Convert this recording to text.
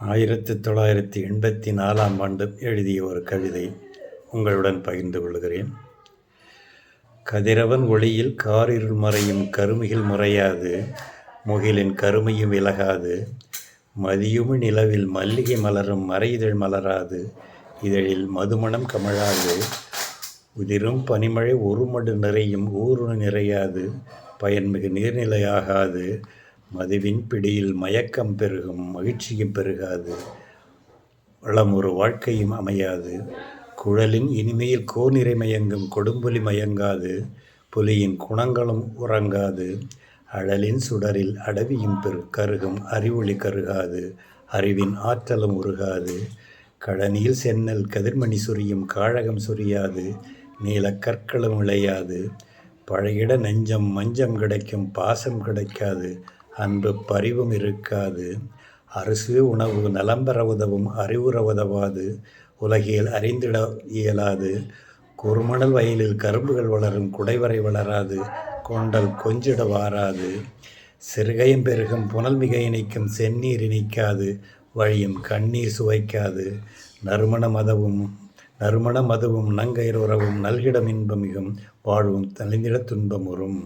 ஆயிரத்தி தொள்ளாயிரத்தி எண்பத்தி நாலாம் ஆண்டு எழுதிய ஒரு கவிதை உங்களுடன் பகிர்ந்து கொள்கிறேன். கதிரவன் ஒளியில் காரிருள் மறையும் கருமிகள் முறையாது முகிலின் கருமையும் விலகாது மதியுமி நிலவில் மல்லிகை மலரும் மறையிதழ் மலராது இதழில் மதுமணம் கமழாது உதிரும் பனிமழை ஒருமடு நிறையும் ஊருணு நிறையாது பயன்மிகு நீர்நிலையாகாது மதுவின் பிடியில் மயக்கம் பெருகும் மகிழ்ச்சியும் பெருகாது. வளம் ஒரு வாழ்க்கையும் அமையாது. குழலின் இனிமையில் கோநிறை மயங்கும் கொடும்புலி மயங்காது. புலியின் குணங்களும் உறங்காது. அழலின் சுடரில் அடவியும் பெரு கருகும் அறிவொளி கருகாது. அறிவின் ஆற்றலும் உருகாது. கழனியில் சென்னல் கதிர்மணி சுரியும் காழகம் சொரியாது. நீலக்கற்களும் விளையாது. பழகிட நெஞ்சம் மஞ்சம் கிடைக்கும் பாசம் கிடைக்காது. அன்பு பரிவும் இருக்காது. அரசு உணவு நலம்பெற உதவும் அறிவுற உதவாது. உலகில் அறிந்திட இயலாது. குறுமணல் வயலில் கரும்புகள் வளரும் குடைவரை வளராது. கொண்டல் கொஞ்சிட வாராது. சிறுகையும் பெருகும் புனல் மிக இணைக்கும் செந்நீர் இணைக்காது. வழியும் கண்ணீர் சுவைக்காது. நறுமண மதவும் நறுமண மதுவும் நங்கயிர் உறவும் நல்கிடம் இன்பமிகும் வாழ்வும் தனிந்திட துன்பமுறும்.